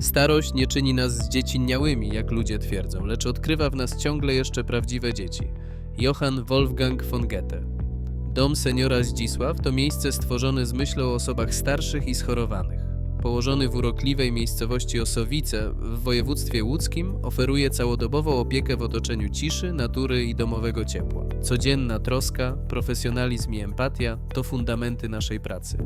Starość nie czyni nas zdziecinniałymi, jak ludzie twierdzą, lecz odkrywa w nas ciągle jeszcze prawdziwe dzieci. Johann Wolfgang von Goethe. Dom seniora Zdzisław to miejsce stworzone z myślą o osobach starszych i schorowanych. Położony w urokliwej miejscowości Osowice w województwie łódzkim, oferuje całodobową opiekę w otoczeniu ciszy, natury i domowego ciepła. Codzienna troska, profesjonalizm i empatia to fundamenty naszej pracy.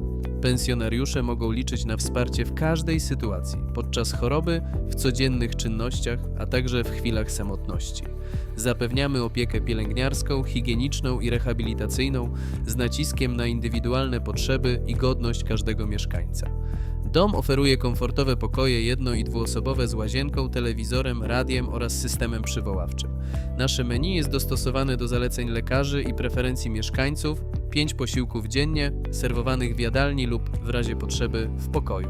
Pensjonariusze mogą liczyć na wsparcie w każdej sytuacji, podczas choroby, w codziennych czynnościach, a także w chwilach samotności. Zapewniamy opiekę pielęgniarską, higieniczną i rehabilitacyjną z naciskiem na indywidualne potrzeby i godność każdego mieszkańca. Dom oferuje komfortowe pokoje jedno- i dwuosobowe z łazienką, telewizorem, radiem oraz systemem przywoławczym. Nasze menu jest dostosowane do zaleceń lekarzy i preferencji mieszkańców. 5 posiłków dziennie, serwowanych w jadalni lub w razie potrzeby w pokoju.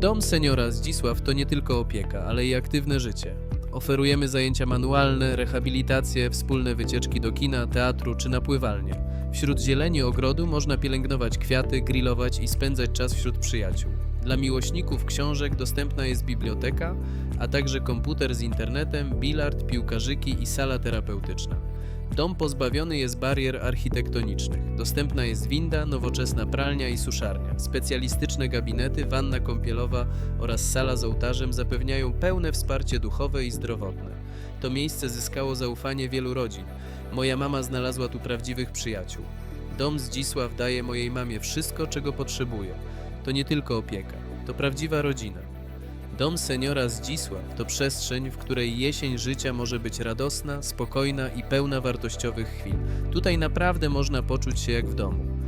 Dom seniora Zdzisław to nie tylko opieka, ale i aktywne życie. Oferujemy zajęcia manualne, rehabilitacje, wspólne wycieczki do kina, teatru czy na pływalnię. Wśród zieleni ogrodu można pielęgnować kwiaty, grillować i spędzać czas wśród przyjaciół. Dla miłośników książek dostępna jest biblioteka, a także komputer z internetem, bilard, piłkarzyki i sala terapeutyczna. Dom pozbawiony jest barier architektonicznych. Dostępna jest winda, nowoczesna pralnia i suszarnia. Specjalistyczne gabinety, wanna kąpielowa oraz sala z ołtarzem zapewniają pełne wsparcie duchowe i zdrowotne. To miejsce zyskało zaufanie wielu rodzin. Moja mama znalazła tu prawdziwych przyjaciół. Dom Zdzisław daje mojej mamie wszystko, czego potrzebuje. To nie tylko opieka, to prawdziwa rodzina. Dom seniora Zdzisław to przestrzeń, w której jesień życia może być radosna, spokojna i pełna wartościowych chwil. Tutaj naprawdę można poczuć się jak w domu.